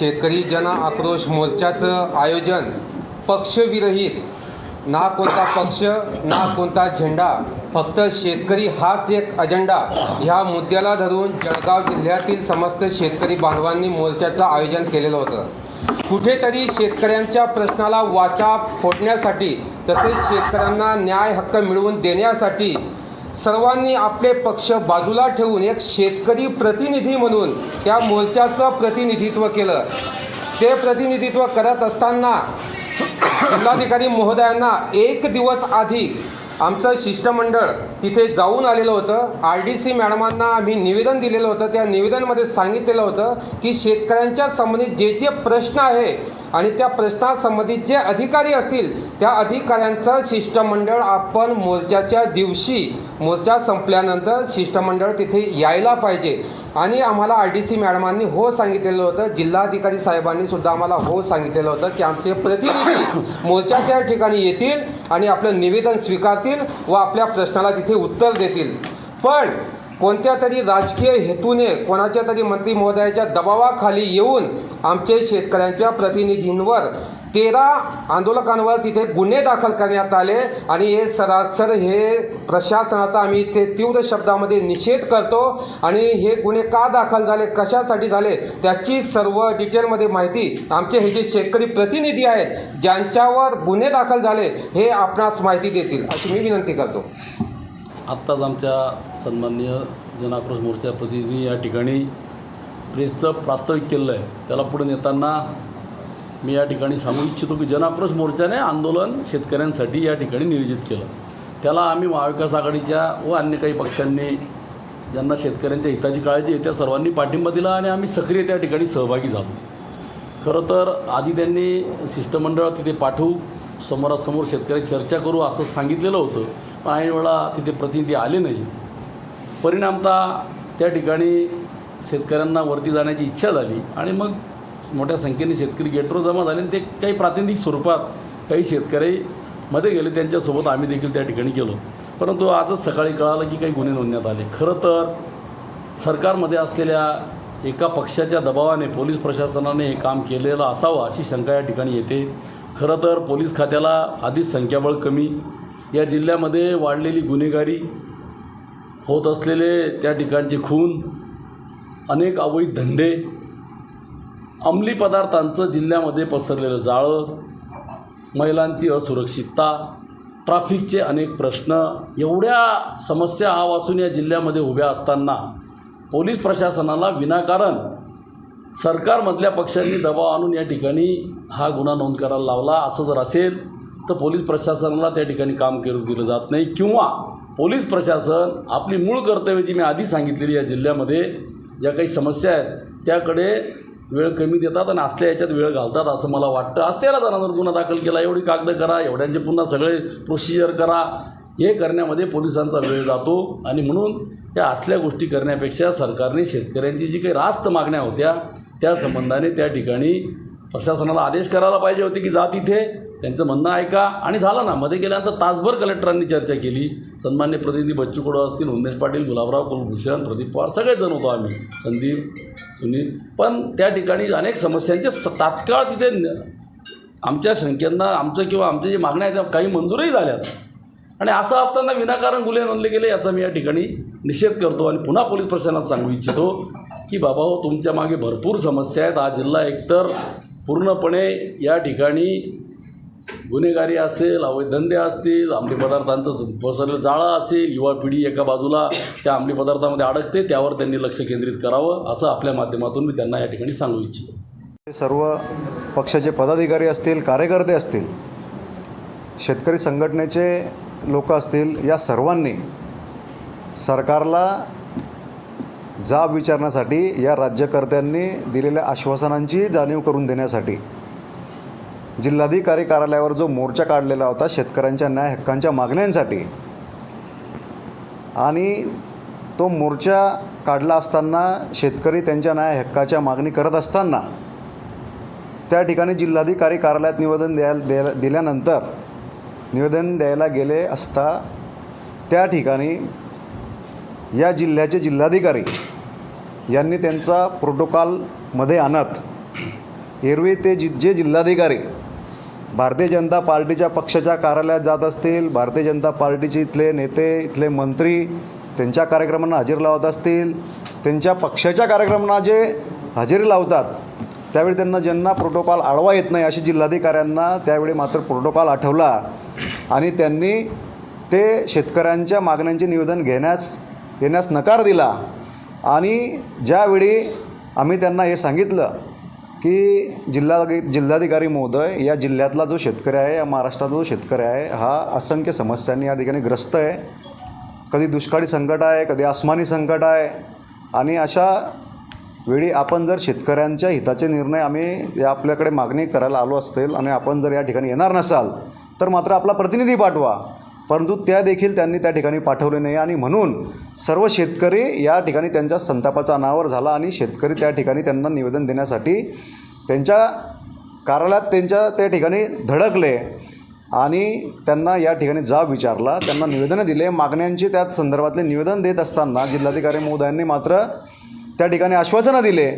शेतकरी जन आक्रोश मोर्चाचं आयोजन पक्षविरहित. ना कोणता पक्ष ना कोणता झेंडा फक्त शेतकरी हाच एक अजेंडा. ह्या मुद्द्याला धरून जळगाव जिल्ह्यातील समस्त शेतकरी बांधवांनी मोर्चाचं आयोजन केलेलं होतं. कुठेतरी शेतकऱ्यांच्या प्रश्नाला वाचा फोडण्यासाठी तसेच शेतकऱ्यांना न्याय हक्क मिळवून देण्यासाठी सर्वांनी आपले पक्ष बाजूला ठेवून एक शेतकरी प्रतिनिधी म्हणून त्या मोर्चाचं प्रतिनिधित्व केलं. ते प्रतिनिधित्व करत असताना जिल्हाधिकारी महोदयांना एक दिवस आधी आमचं शिष्टमंडळ तिथे जाऊन आलेलं होतं. आर डी सी मॅडमांना आम्ही निवेदन दिलेलं होतं. त्या निवेदनमध्ये सांगितलेलं होतं की शेतकऱ्यांच्या संबंधित जे जे प्रश्न आहे आणि त्या प्रश्नासंबंधित जे अधिकारी असतील त्या अधिकाऱ्यांचं शिष्टमंडळ आपण मोर्चाच्या दिवशी मोर्चा संपल्यानंतर शिष्टमंडळ तिथे यायला पाहिजे. आणि आम्हाला आर डी सी मॅडमांनी हो सांगितलेलं होतं जिल्हाधिकारी साहेबांनी सुद्धा आम्हाला हो सांगितलेलं होतं की आमचे प्रतिनिधी मोर्चाच्या ठिकाणी येतील आणि आपलं निवेदन स्वीकारतील व आपल्या प्रश्नाला तिथे उत्तर देतील. पण कोणत्या तरी राजकीय हेतूने कोणाच्या तरी मंत्री महोदयाच्या दबावाखाली येऊन आमचे शेतकऱ्यांच्या प्रतिनिधींवर तेरा आंदोलकांवर तिथे गुन्हे दाखल करण्यात आले आणि हे सरासर हे प्रशासनाचा आम्ही इथे तीव्र शब्दामध्ये निषेध करतो आणि हे गुन्हे का दाखल झाले कशासाठी झाले त्याची सर्व डिटेलमध्ये माहिती आमचे हे जे शेतकरी प्रतिनिधी आहेत ज्यांच्यावर गुन्हे दाखल झाले हे आपणास माहिती देतील. अशी मी विनंती करतो. आत्ताच आमच्या सन्माननीय जनाक्रोश मोर्चा प्रतिनिधी या ठिकाणी प्रेसचं प्रास्ताविक केलं आहे. त्याला पुढे नेताना मी या ठिकाणी सांगू इच्छितो की जनाक्रोश मोर्चाने आंदोलन शेतकऱ्यांसाठी या ठिकाणी नियोजित केलं. त्याला आम्ही महाविकास आघाडीच्या व अन्य काही पक्षांनी ज्यांना शेतकऱ्यांच्या हिताची काळजी आहे त्या सर्वांनी पाठिंबा दिला आणि आम्ही सक्रिय त्या ठिकाणी सहभागी झालो. खरं तर आधी त्यांनी शिष्टमंडळ तिथे पाठवू समोरासमोर शेतकरी चर्चा करू असं सांगितलेलं होतं. पण ऐन वेळा तिथे प्रतिनिधी आले नाही. परिणामतः त्या ठिकाणी शेतकऱ्यांना वरती जाण्याची इच्छा झाली आणि मग मोठ्या संख्येने शेतकरी गेटवर जमा झाले आणि ते काही प्रातिनिधिक स्वरूपात काही शेतकरी मध्ये गेले. त्यांच्यासोबत आम्ही देखील त्या ठिकाणी गेलो. परंतु आजच सकाळी कळालं की काही गुन्हे नोंदण्यात आले. खरं तर सरकारमध्ये असलेल्या एका पक्षाच्या दबावाने पोलीस प्रशासनाने हे काम केलेलं असावं अशी शंका या ठिकाणी येते. खरं तर पोलीस खात्याला आधीच संख्याबळ कमी. या जिल्ह्यामध्ये वाढलेली गुन्हेगारी होत असलेले त्या ठिकाणचे खून अनेक अवैध धंदे अंमली पदार्थांचं जिल्ह्यामध्ये पसरलेलं जाळं महिलांची असुरक्षितता ट्राफिकचे अनेक प्रश्न एवढ्या समस्या आवासून या जिल्ह्यामध्ये उभ्या असताना पोलीस प्रशासनाला विनाकारण सरकारमधल्या पक्षांनी दबाव आणून या ठिकाणी हा गुन्हा नोंद करायला लावला. असं जर असेल तर पोलीस प्रशासनाला त्या ठिकाणी काम करू दिलं जात नाही. किंवा पोलीस प्रशासन आपली मूळ कर्तव्य जी मी आधी सांगितलेली या जिल्ह्यामध्ये ज्या काही समस्या आहेत त्याकडे वेळ कमी देतात आणि असल्या याच्यात वेळ घालतात असं मला वाटतं. आज तेरा जणांवर गुन्हा दाखल केला एवढी कागद करा एवढ्यांचे पुन्हा सगळे प्रोसिजर करा. हे करण्यामध्ये पोलिसांचा वेळ जातो आणि म्हणून या असल्या गोष्टी करण्यापेक्षा सरकारने शेतकऱ्यांची जी काही रास्त मागण्या होत्या त्या संबंधाने त्या ठिकाणी प्रशासनाला आदेश करायला पाहिजे होते की जा तिथे. त्यांचं म्हणणं ऐका. आणि झालं ना मध्ये गेल्यानंतर तासभर कलेक्टरांनी चर्चा केली. सन्मान्य प्रतिनिधी बच्चू कडू असतील उमेश पाटील गुलाबराव कुलभूषण प्रदीप पवार सगळेजण होतो आम्ही. संदीप सुनील. पण त्या ठिकाणी अनेक समस्यांचे स तात्काळ तिथे आमच्या शंकेंना आमचं किंवा आमच्या जे मागण्या आहेत त्या काही मंजूरही झाल्यात. आणि असं असताना विनाकारण गुन्हे नोंदले गेले याचा मी या ठिकाणी निषेध करतो आणि पुन्हा पोलीस प्रशासनात सांगू इच्छितो की बाबा हो तुमच्या मागे भरपूर समस्या आहेत. हा जिल्हा एकतर पूर्णपणे या ठिकाणी गुन्हेगारी असेल अवैध धंदे असतील अंमली पदार्थांचं पसरलेलं जाळं असेल युवा पिढी एका बाजूला त्या अंमली पदार्थामध्ये अडकते त्यावर त्यांनी लक्ष केंद्रित करावं असं आपल्या माध्यमातून मी त्यांना या ठिकाणी सांगू इच्छितो. सर्व पक्षाचे पदाधिकारी असतील कार्यकर्ते असतील शेतकरी संघटनेचे लोक असतील या सर्वांनी सरकारला जाब विचारण्यासाठी या राज्यकर्त्यांनी दिलेल्या आश्वासनांची जाणीव करून देण्यासाठी जिल्हाधिकारी कार्यालयावर जो मोर्चा काढलेला होता शेतकऱ्यांच्या न्याय हक्कांच्या मागण्यांसाठी. आणि तो मोर्चा काढला असताना शेतकरी त्यांच्या न्याय हक्काच्या मागणी करत असताना त्या ठिकाणी जिल्हाधिकारी कार्यालयात निवेदन द्यायला द्यायला दिल्यानंतर निवेदन द्यायला गेले असता त्या ठिकाणी या जिल्ह्याचे जिल्हाधिकारी यांनी त्यांचा प्रोटोकॉलमध्ये आणत एरवी ते जि जे जिल्हाधिकारी भारतीय जनता पार्टीच्या पक्षाच्या कार्यालयात जात असतील भारतीय जनता पार्टीचे इथले नेते इथले मंत्री त्यांच्या कार्यक्रमांना हजेरी लावत असतील त्यांच्या पक्षाच्या कार्यक्रमांना जे हजेरी लावतात त्यावेळी त्यांना ज्यांना प्रोटोकॉल आडवा येत नाही अशी जिल्हाधिकाऱ्यांना त्यावेळी मात्र प्रोटोकॉल आठवला. आणि त्यांनी ते शेतकऱ्यांच्या मागण्यांचे निवेदन घेण्यास येण्यास नकार दिला. आणि ज्यावेळी आम्ही त्यांना हे सांगितलं की जिल्हा जिल्हाधिकारी महोदय या जिल्ह्यातला जो शेतकरी आहे या महाराष्ट्रातला जो शेतकरी आहे हा असंख्य समस्यांनी या ठिकाणी ग्रस्त आहे. कधी दुष्काळी संकट आहे कधी आसमानी संकट आहे आणि अशा वेळी आपण जर शेतकऱ्यांच्या हिताचे निर्णय आम्ही या आपल्याकडे मागणी करायला आलो असतील आणि आपण जर या ठिकाणी येणार नसाल तर मात्र आपला प्रतिनिधी पाठवा. परंतु त्या देखील त्यांनी त्या ठिकाणी पाठवले नाही आणि म्हणून सर्व शेतकरी या ठिकाणी त्यांच्या संतापाचा अनावर झाला आणि शेतकरी त्या ठिकाणी त्यांना निवेदन देण्यासाठी त्यांच्या कार्यालयात त्यांच्या त्या ठिकाणी धडकले आणि त्यांना या ठिकाणी जाब विचारला. त्यांना निवेदनं दिले. मागण्यांचे त्या संदर्भातले निवेदन देत असताना जिल्हाधिकारी महोदयांनी मात्र त्या ठिकाणी आश्वासनं दिले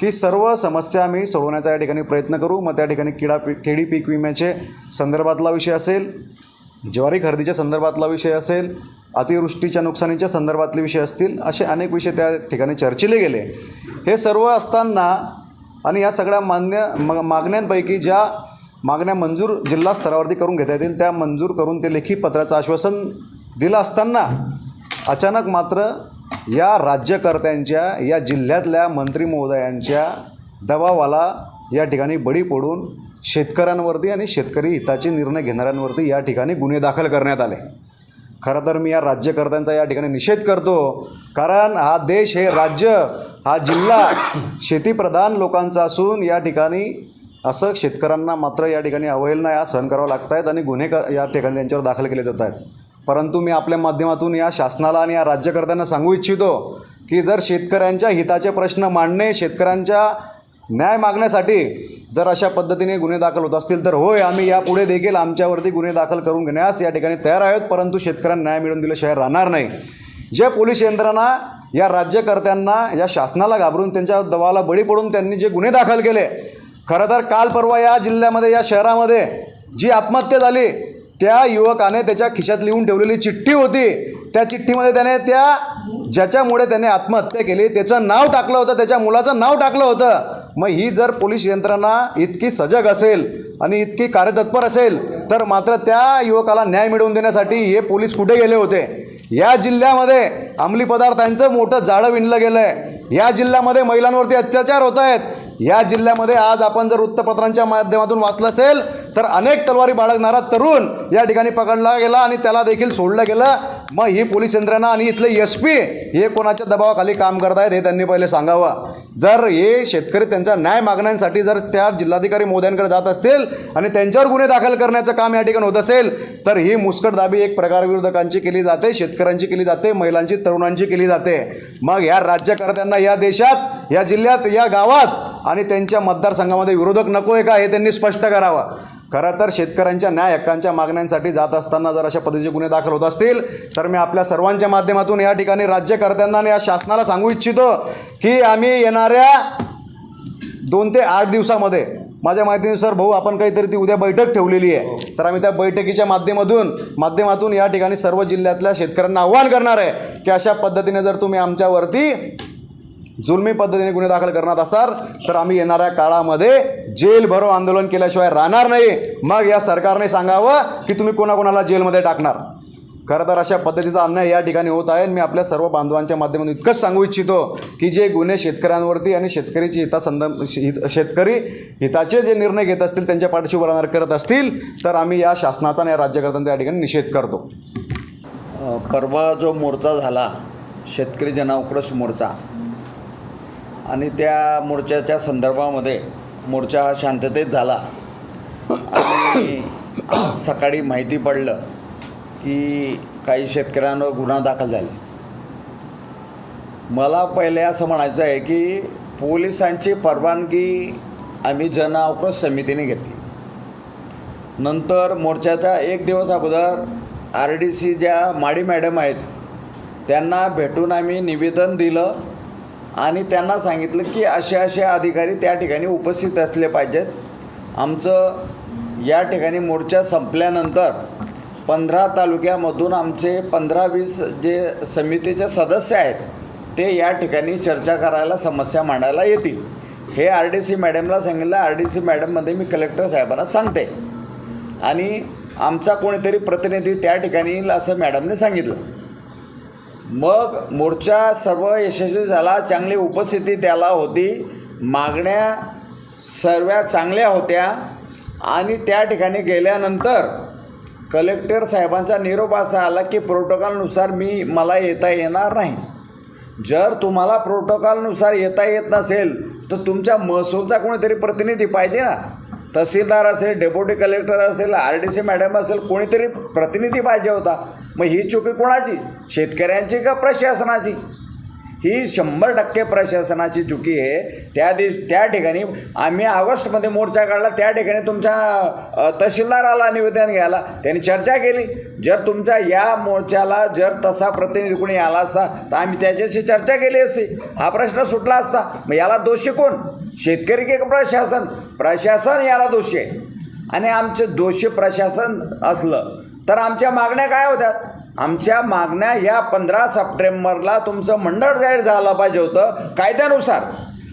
की सर्व समस्या आम्ही सोडवण्याचा या ठिकाणी प्रयत्न करू. मग त्या ठिकाणी किडा पी केडी पीक विम्याचे संदर्भातला विषय असेल. ज्वारी खरेदीच्या संदर्भातला विषय असेल अतिवृष्टीच्या नुकसानीच्या संदर्भातले विषय असतील असे अनेक विषय त्या ठिकाणी चर्चिले गेले. हे सर्व असताना आणि या सगळ्या मान्य म मागण्यांपैकी ज्या मागण्या मंजूर जिल्हा स्तरावरती करून घेता येतील त्या मंजूर करून ते लेखी पत्राचं आश्वासन दिलं असताना अचानक मात्र या राज्यकर्त्यांच्या या जिल्ह्यातल्या मंत्री महोदयांच्या दबावाला या ठिकाणी बळी पडून शेतकऱ्यांवरती आणि शेतकरी हिताचे निर्णय घेणाऱ्यांवरती या ठिकाणी गुन्हे दाखल करण्यात आले. खरं तर मी या राज्यकर्त्यांचा या ठिकाणी निषेध करतो कारण हा देश हे राज्य हा जिल्हा शेतीप्रधान लोकांचा असून या ठिकाणी असं शेतकऱ्यांना मात्र या ठिकाणी अवहेलना या सहन करावं लागत आहेत आणि गुन्हे क या ठिकाणी त्यांच्यावर दाखल केले जात आहेत परंतु मी आपल्या माध्यमातून या शासनाला आणि या राज्यकर्त्यांना सांगू इच्छितो की जर शेतकऱ्यांच्या हिताचे प्रश्न मांडणे शेतकऱ्यांच्या न्याय मागण्यासाठी जर अशा पद्धतीने गुन्हे दाखल होत असतील तर होय आम्ही यापुढे देखील आमच्यावरती गुन्हे दाखल करून घेण्यास या ठिकाणी तयार आहोत परंतु शेतकऱ्यांना न्याय मिळवून दिल्याशिवाय राहणार नाही. जे पोलीस यंत्रणा या राज्यकर्त्यांना या शासनाला घाबरून त्यांच्या दबावाला बळी पडून त्यांनी जे गुन्हे दाखल केले खरं तर काल परवा या जिल्ह्यामध्ये या शहरामध्ये जी आत्महत्या झाली त्या युवकाने त्याच्या खिशात लिहून ठेवलेली चिठ्ठी होती. त्या चिठ्ठीमध्ये त्याने त्या ज्याच्यामुळे त्याने आत्महत्या केली त्याचं नाव टाकलं होतं त्याच्या मुलाचं नाव टाकलं होतं. मग ही जर पोलीस यंत्रणा इतकी सजग असेल आणि इतकी कार्यतत्पर असेल तर मात्र त्या युवकाला न्याय मिळवून देण्यासाठी हे पोलीस कुठे गेले होते? या जिल्ह्यामध्ये अंमली पदार्थांचं मोठं जाळं विणलं गेलं आहे या जिल्ह्यामध्ये महिलांवरती अत्याचार होत आहेत या जिल्ह्यामध्ये आज आपण जर वृत्तपत्रांच्या माध्यमातून वाचलं असेल तर अनेक तलवारी बाळगणारा तरुण या ठिकाणी पकडला गेला आणि त्याला देखील सोडलं गेलं. मग ही पोलीस यंत्रणा आणि इथले एस पी हे कोणाच्या दबावाखाली काम करत आहेत हे त्यांनी पहिले सांगावं. जर हे शेतकरी त्यांचा न्याय मागण्यांसाठी जर त्या जिल्हाधिकारी मोद्यांकडे जात असतील आणि त्यांच्यावर गुन्हे दाखल करण्याचं काम या ठिकाणी होत असेल तर ही मुस्कटदाबी एक प्रकार विरोधकांची केली जाते शेतकऱ्यांची केली जाते महिलांची तरुणांची केली जाते. मग या राज्यकर्त्यांना या देशात या जिल्ह्यात या गावात आणि त्यांच्या मतदारसंघामध्ये विरोधक नको आहे का हे त्यांनी स्पष्ट करावं. खरं तर शेतकऱ्यांच्या न्याय हक्कांच्या मागण्यांसाठी जात असताना जर अशा पद्धतीचे गुन्हे दाखल होत असतील तर मी आपल्या सर्वांच्या माध्यमातून या ठिकाणी राज्यकर्त्यांना आणि या शासनाला सांगू इच्छितो की आम्ही येणाऱ्या दोन ते आठ दिवसामध्ये माझ्या माहितीनुसार भाऊ आपण काहीतरी ती उद्या बैठक ठेवलेली आहे. तर आम्ही त्या बैठकीच्या माध्यमातून माध्यमातून या ठिकाणी सर्व जिल्ह्यातल्या शेतकऱ्यांना आव्हान करणार आहे की अशा पद्धतीने जर तुम्ही आमच्यावरती जुलमी पद्धतीने गुन्हे दाखल करणार असाल तर आम्ही येणाऱ्या काळामध्ये जेल भरो आंदोलन केल्याशिवाय राहणार नाही. मग या सरकारने सांगावं की तुम्ही कोणाकोणाला जेलमध्ये टाकणार. खरं तर अशा पद्धतीचा अन्याय या ठिकाणी होत आहे. मी आपल्या सर्व बांधवांच्या माध्यमातून इतकंच सांगू इच्छितो की जे गुन्हे शेतकऱ्यांवरती आणि शेतकरीची हितासंद हित शेतकरी हिताचे जे निर्णय घेत असतील त्यांच्या पाठीशी करत असतील तर आम्ही या शासनाचा आणि या राज्यकर्त्यांचा या ठिकाणी निषेध करतो. परवा जो मोर्चा झाला शेतकरी जनावक्रोश मोर्चा आणि त्या मोर्चाच्या संदर्भामध्ये मोर्चा हा शांततेत झाला. आणि सकाळी माहिती पडलं की काही शेतकऱ्यांवर गुन्हा दाखल झाले. मला पहिले असं म्हणायचं आहे की पोलिसांची परवानगी आम्ही जन आक्रोश समितीने घेतली. नंतर मोर्चाच्या एक दिवस अगोदर आर डी सी ज्या माडी मॅडम आहेत त्यांना भेटून आम्ही निवेदन दिलं आणि त्यांना सांगितलं की असे असे अधिकारी त्या ठिकाणी उपस्थित असले पाहिजेत. आमचं या ठिकाणी मोर्चा संपल्यानंतर पंधरा तालुक्यामधून आमचे पंधरा वीस जे समितीचे सदस्य आहेत ते या ठिकाणी चर्चा करायला समस्या मांडायला येतील. हे आर डी सी मॅडमला सांगितलं आर डी सी मॅडममध्ये मी कलेक्टर साहेबांना सांगते. आणि आमचा कोणीतरी प्रतिनिधी त्या ठिकाणी येईल असं मॅडमने सांगितलं. मग मोर्चा सर्व यशस्वी झाला चांगली उपस्थिती त्याला होती. मागण्या सर्व चांगल्या होत्या आणि त्या ठिकाणी गेल्यानंतर कलेक्टर साहेबांचा निरोप असा आला की प्रोटोकॉलनुसार मी मला येता येणार नाही. जर तुम्हाला प्रोटोकॉलनुसार येता येत नसेल तर तुमच्या महसूलचा कोणीतरी प्रतिनिधी पाहिजे ना. तहसीलदार असेल डेप्युटी कलेक्टर असेल आर डी सी मॅडम असेल कोणीतरी प्रतिनिधी पाहिजे होता. मग ही चुकी कोणाची? शेतकऱ्यांची का प्रशासनाची? ही शंभर टक्के प्रशासनाची चुकी आहे. त्या दिवस त्या ठिकाणी आम्ही ऑगस्टमध्ये मोर्चा काढला. त्या ठिकाणी तुमच्या तहसीलदाराला निवेदन घ्यायला. त्यांनी चर्चा केली. जर तुमच्या या मोर्चाला जर तसा प्रतिनिधी कोणी आला असता तर आम्ही त्याच्याशी चर्चा केली असती. हा प्रश्न सुटला असता. मग याला दोषी कोण? शेतकरी की प्रशासन? प्रशासन याला दोषी आहे. आणि आमचं दोषी प्रशासन असलं तर आमच्या मागण्या काय होत्या? आमच्या मागण्या ह्या पंधरा सप्टेंबरला तुमचं मंडळ जाहीर झालं पाहिजे होतं कायद्यानुसार.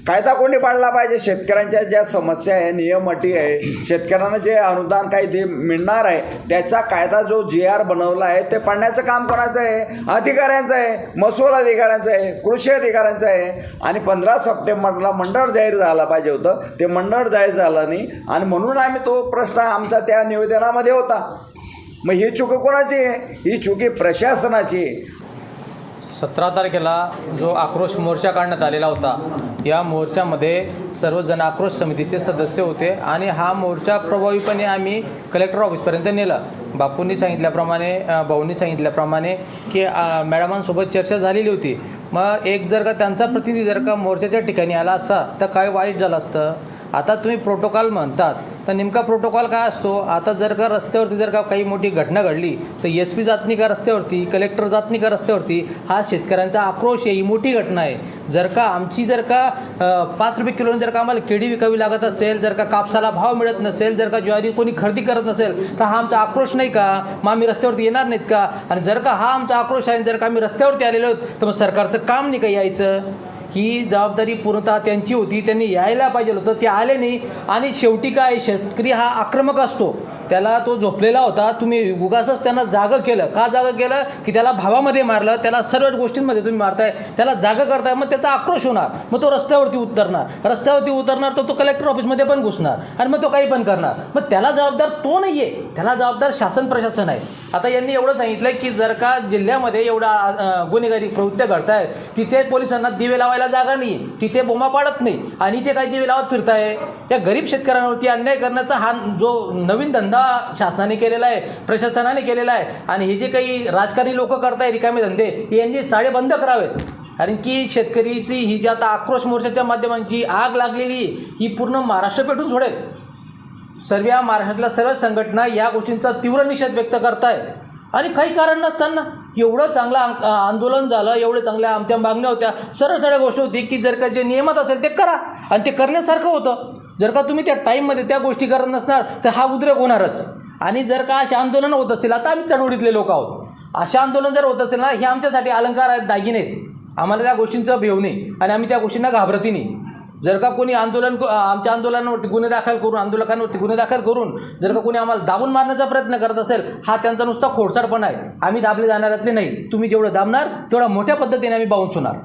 कायदा कोणी पाडला पाहिजे? शेतकऱ्यांच्या ज्या समस्या आहे नियम अटी आहे शेतकऱ्यांना जे अनुदान काही ते मिळणार आहे त्याचा कायदा जो जी आर बनवला आहे ते पाडण्याचं काम कोणाचं आहे? अधिकाऱ्यांचं आहे महसूल अधिकाऱ्यांचं आहे कृषी अधिकाऱ्यांचं आहे. आणि पंधरा सप्टेंबरला मंडळ जाहीर झाला पाहिजे होतं. ते मंडळ जाहीर झालं नाही. आणि म्हणून आम्ही तो प्रश्न आमचा त्या निवेदनामध्ये होता. मग हे चुकी कोणाची आहे? ही चुकी प्रशासनाची सतरा तारखेला जो आक्रोश मोर्चा काढण्यात आलेला होता या मोर्चामध्ये सर्व जन आक्रोश समितीचे सदस्य होते आणि हा मोर्चा प्रभावीपणे आम्ही कलेक्टर ऑफिसपर्यंत नेला. बापूंनी सांगितल्याप्रमाणे भाऊंनी सांगितल्याप्रमाणे की मॅडमांसोबत चर्चा झालेली होती. मग एक जर का त्यांचा प्रतिनिधी जर का मोर्चाच्या ठिकाणी आला असता तर काय वाईट झालं असतं? आता तुम्ही प्रोटोकॉल म्हणतात. तर नेमका प्रोटोकॉल काय असतो? आता जर का रस्त्यावरती जर का काही मोठी घटना घडली तर एस पी जात नाही का रस्त्यावरती? कलेक्टर जात नाही का रस्त्यावरती? हा शेतकऱ्यांचा आक्रोश आहे ही मोठी घटना आहे. जर का आमची जर का पाच रुपये किलोने जर का आम्हाला केळी विकावी लागत असेल जर का कापसाला भाव मिळत नसेल जर का ज्वारी कोणी खरेदी करत नसेल तर हा आमचा आक्रोश नाही का? मग आम्ही रस्त्यावरती येणार नाहीत का? आणि जर का हा आमचा आक्रोश आहे जर का आम्ही रस्त्यावरती आलेलो आहोत तर मग सरकारचं काम नाही का यायचं? ही जबाबदारी पूर्णतः त्यांची होती. त्यांनी यायला पाहिजे होतं. ते आले नाही. आणि शेवटी काय शेतकरी हा आक्रमक असतो. त्याला तो झोपलेला होता. तुम्ही उगासच त्यांना जागं केलं. का जागं केलं? की त्याला भावामध्ये मारलं. त्याला सर्व गोष्टींमध्ये तुम्ही मारताय. त्याला जागं करताय. मग त्याचा आक्रोश होणार. मग तो रस्त्यावरती उतरणार. रस्त्यावरती उतरणार तर तो कलेक्टर ऑफिसमध्ये पण घुसणार. आणि मग तो काही पण करणार. मग त्याला जबाबदार तो नाही आहे त्याला जबाबदार शासन प्रशासन आहे. आता यांनी एवढं सांगितलं की जर का जिल्ह्यामध्ये एवढा गुन्हेगारी गुन्हेगारी प्रवृत्त्या घडतायत तिथे पोलिसांना दिवे लावायला जागा नाही तिथे बोमा पाडत नाही आणि ते काही दिवे लावत फिरताय. या गरीब शेतकऱ्यांवरती अन्याय करण्याचा हा जो नवीन धंदा शासनाने केलेला आहे प्रशासनाने केलेला आहे आणि हे जे काही राजकारणी लोक करताय रिकामे धंदे हे यांनी चाळे बंद करावेत. कारण की शेतकरीची ही जी आता आक्रोश मोर्चाच्या माध्यमांची आग लागलेली ही पूर्ण महाराष्ट्र पेटून सोडेल. सर्व या महाराष्ट्रातल्या सर्व संघटना या गोष्टींचा तीव्र निषेध व्यक्त करताय. आणि काही कारण नसताना एवढं चांगलं आंदोलन झालं एवढं चांगल्या आमच्या मागण्या होत्या. सरळ सरळ गोष्ट होती की जर का जे नियमात असेल ते करा. आणि ते करण्यासारखं होतं. जर का तुम्ही त्या टाईममध्ये त्या गोष्टी करत नसणार तर हा उद्रेक होणारच. आणि जर का असे आंदोलन होत असेल आता आम्ही चळवळीतले लोक आहोत. असे आंदोलन जर होत असेल ना हे आमच्यासाठी अलंकार आहेत दागिने. आहेत आम्हाला त्या गोष्टींचं भेव नाही. आणि आम्ही त्या गोष्टींना घाबरती नाही. जर का कोणी आंदोलन आमच्या आंदोलनावरती गुन्हे दाखल करून आंदोलकांवरती गुन्हे दाखल करून जर का कोणी आम्हाला दाबून मारण्याचा प्रयत्न करत असेल हा त्यांचा नुसता खोडसाडपणा आहे. आम्ही दाबले जाणाऱ्यातले नाही. तुम्ही जेवढं दाबणार तेवढा मोठ्या पद्धतीने आम्ही बाउन्स होणार.